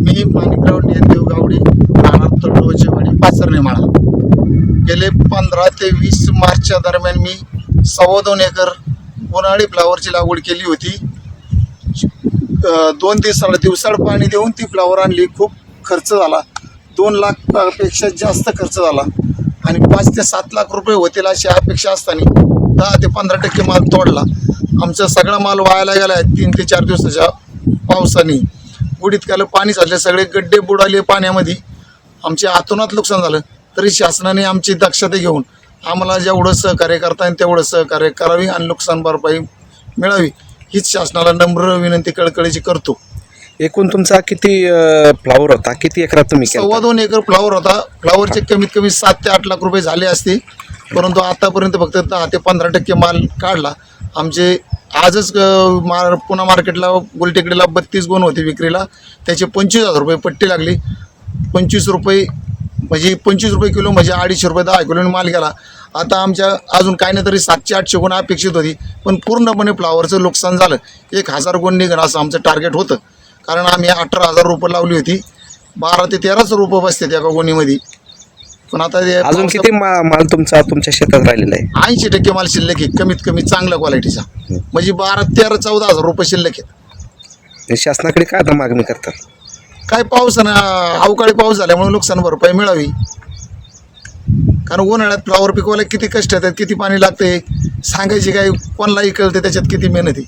मी माणिकराव ज्ञानदेव गावडे राहणार तळोजेवाडी पाचरणे गेले पंधरा ते वीस मार्चच्या दरम्यान मी सव्वा दोन एकर उन्हाळी फ्लावरची लागवड केली होती. दोन दिवसाला दिवसाड पाणी देऊन ती फ्लावर आणली. खूप खर्च झाला. दोन लाखपेक्षा जास्त खर्च झाला. आणि पाच ते सात लाख रुपये होतील अशी अपेक्षा असताना दहा ते पंधरा टक्के माल तोडला. आमचा सगळा माल वायाला गेला आहे तीन ते चार दिवसाच्या पावसाने. गुडीत काल पाणी झाले सगळे गड्डे बुडाले पाण्यामध्ये. आमचे आतोनात नुकसान झालं. तरी शासनाने आमची दक्षता घेऊन आम्हाला जेवढं सहकार्य करता येईल तेवढं सहकार्य करावी आणि नुकसान भरपाई मिळावी. हीच शासनाला नम्र विनंती कळकळीची करतो. एकूण तुमचा किती फ्लावर होता? किती एकरात तुम्ही सव्वा दोन एकर फ्लावर होता. फ्लावरचे कमीत कमी सात ते आठ लाख रुपये झाले असते. परंतु आतापर्यंत फक्त दहा ते पंधरा टक्के माल काढला. आमचे आजच मा मार पुन्हा मार्केटला गोलटेकडीला बत्तीस गुण होते विक्रीला. त्याचे पंचवीस हजार रुपये पट्टी लागली. पंचवीस रुपये म्हणजे पंचवीस रुपये किलो म्हणजे अडीचशे रुपये दहा किलोने माल गेला. आता आमच्या अजून काही नाही तरी सातशे आठशे गुण अपेक्षित होती. पण पूर्णपणे फ्लावरचं नुकसान झालं. एक हजार गुण निघणं असं आमचं टार्गेट होतं. कारण आम्ही अठरा हजार रुपये लावली होती. बारा ते तेराच रुपये बसते त्या गोणीमध्ये. पण आता ते अजून किती मा- माल तुमचा तुमच्या शेतात राहिलेला आहे? ऐंशी टक्के माल शिल्लक आहे कमीत कमी चांगल्या क्वालिटीचा म्हणजे बारा तेरा चौदा हजार रुपये शिल्लक आहेत आणि शासनाकडे काय आता मागणी करतात? काय पाऊस ना अवकाळी पाऊस झाल्यामुळे नुकसान भरपाई मिळावी. कारण उन्हाळ्यात फ्लावर पिकवायला किती कष्ट येतात किती पाणी लागते सांगायची काय कोणालाही कळते त्याच्यात किती मेहनत आहे.